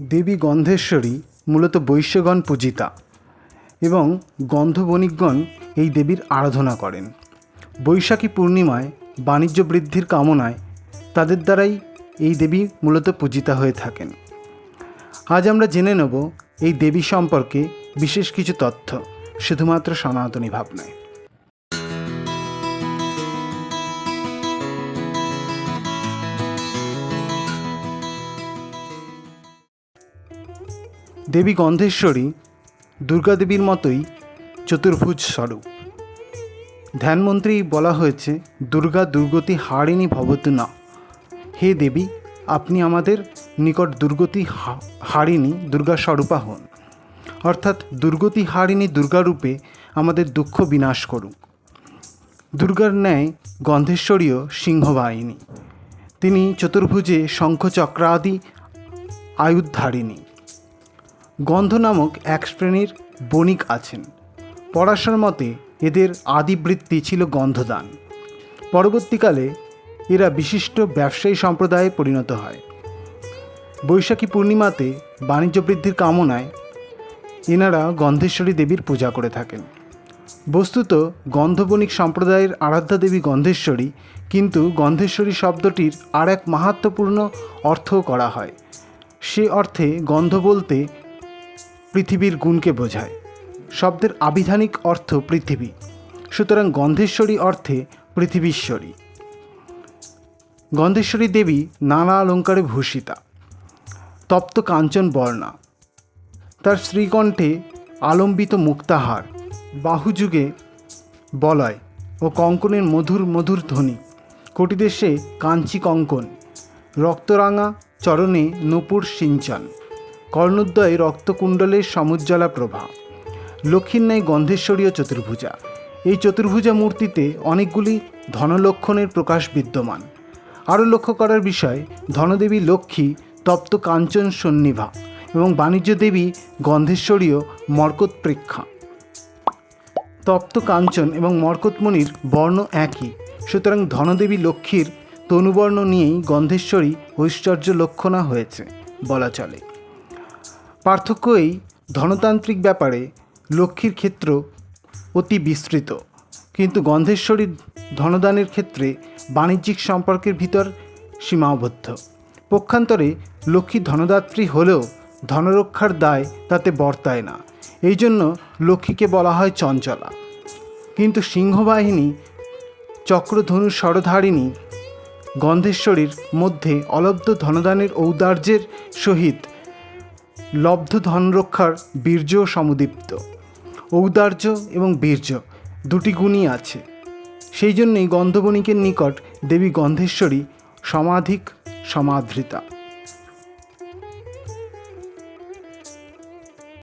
দেবী গন্ধেশ্বরী মূলত বৈশ্যগণ পূজিতা এবং গন্ধ বণিকগণ এই দেবীর আরাধনা করেন। বৈশাখী পূর্ণিমায় বাণিজ্য বৃদ্ধির কামনায় তাদের দ্বারাই এই দেবী মূলত পূজিতা হয়ে থাকেন। আজ আমরা জেনে নেব এই দেবী সম্পর্কে বিশেষ কিছু তথ্য, শুধুমাত্র সনাতনী ভাবনায়। দেবী গন্ধেশ্বরী দুর্গাদেবীর মতোই চতুর্ভুজ স্বরূপ। ধ্যানমন্ত্রী বলা হয়েছে, দুর্গা দুর্গতি হারিণী ভবতু না। হে দেবী, আপনি আমাদের নিকট দুর্গতি হারিণী দুর্গা স্বরূপা হন। অর্থাৎ দুর্গতি হারিণী দুর্গারূপে আমাদের দুঃখ বিনাশ করুক। দুর্গার ন্যায় গন্ধেশ্বরীয় সিংহবাহিনী। তিনি চতুর্ভুজে শঙ্খচক্রাদি আয়ুধারিণী গন্ধ নামক এক শ্রেণির বণিক আছেন। পড়াশোর মতে এদের আদিবৃত্তি ছিল গন্ধদান। পরবর্তীকালে এরা বিশিষ্ট ব্যবসায়ী সম্প্রদায়ে পরিণত হয়। বৈশাখী পূর্ণিমাতে বাণিজ্য বৃদ্ধির কামনায় এনারা গন্ধেশ্বরী দেবীর পূজা করে থাকেন। বস্তুত গন্ধবণিক সম্প্রদায়ের আরাধ্যা দেবী গন্ধেশ্বরী কিন্তু গন্ধেশ্বরী শব্দটির আর এক মাহাত্মপূর্ণ অর্থও করা হয়। সে অর্থে গন্ধ বলতে পৃথিবীর গুণকে বোঝায়। শব্দের আবিধানিক অর্থ পৃথিবী। সুতরাং গন্ধেশ্বরী অর্থে পৃথিবীশ্বরী। গন্ধেশ্বরী দেবী নানা অলঙ্কারে ভূষিতা। তপ্ত কাঞ্চন বর্ণা। তার শ্রীকণ্ঠে আলম্বিত মুক্তাহার। বাহুযুগে বলয় ও কঙ্কনের মধুর মধুর ধ্বনি। কোটিদেশে কাঞ্চি কঙ্কন। রক্তরাঙা চরণে নূপুর সিঞ্চন। কর্ণোদ্বয়ে রক্তকুণ্ডলের সমুজ্জ্বলা প্রভা। লক্ষ্মীর ন্যায় গন্ধেশ্বরীয় চতুর্ভুজা। এই চতুর্ভুজা মূর্তিতে অনেকগুলি ধনলক্ষণের প্রকাশ বিদ্যমান। আরও লক্ষ্য করার বিষয়, ধনদেবী লক্ষ্মী তপ্ত কাঞ্চন সন্নিভা এবং বাণিজ্য দেবী গন্ধেশ্বরীয় মর্কত প্রেক্ষা তপ্ত কাঞ্চন এবং মর্কতমণির বর্ণ একই, সুতরাং ধনদেবী লক্ষ্মীর তনুবর্ণ নিয়েই গন্ধেশ্বরী ঐশ্বর্য লক্ষণা হয়েছে, বলা চলে। পার্থক্য এই ধনতান্ত্রিক ব্যাপারে লক্ষ্মীর ক্ষেত্র অতি বিস্তৃত। কিন্তু গন্ধেশ্বরীর ধনদানের ক্ষেত্রে বাণিজ্যিক সম্পর্কের ভিতর সীমাবদ্ধ। পক্ষান্তরে লক্ষ্মী ধনদাত্রী হলেও ধনরক্ষার দায় তাতে বর্তায় না। এই জন্য লক্ষ্মীকে বলা হয় চঞ্চলা। কিন্তু সিংহবাহিনী চক্রধনু স্বরধারিণী গন্ধেশ্বরীর মধ্যে অলব্ধ ধনদানের ঔদার্যের সহিত লব্ধ ধনরক্ষার বীর্য সমুদীপ্ত। ঔদার্য এবং বীর্য দুটি গুণই আছে। সেই জন্যই গন্ধবণিকের নিকট দেবী গন্ধেশ্বরী সমাধিক সমাদৃতা।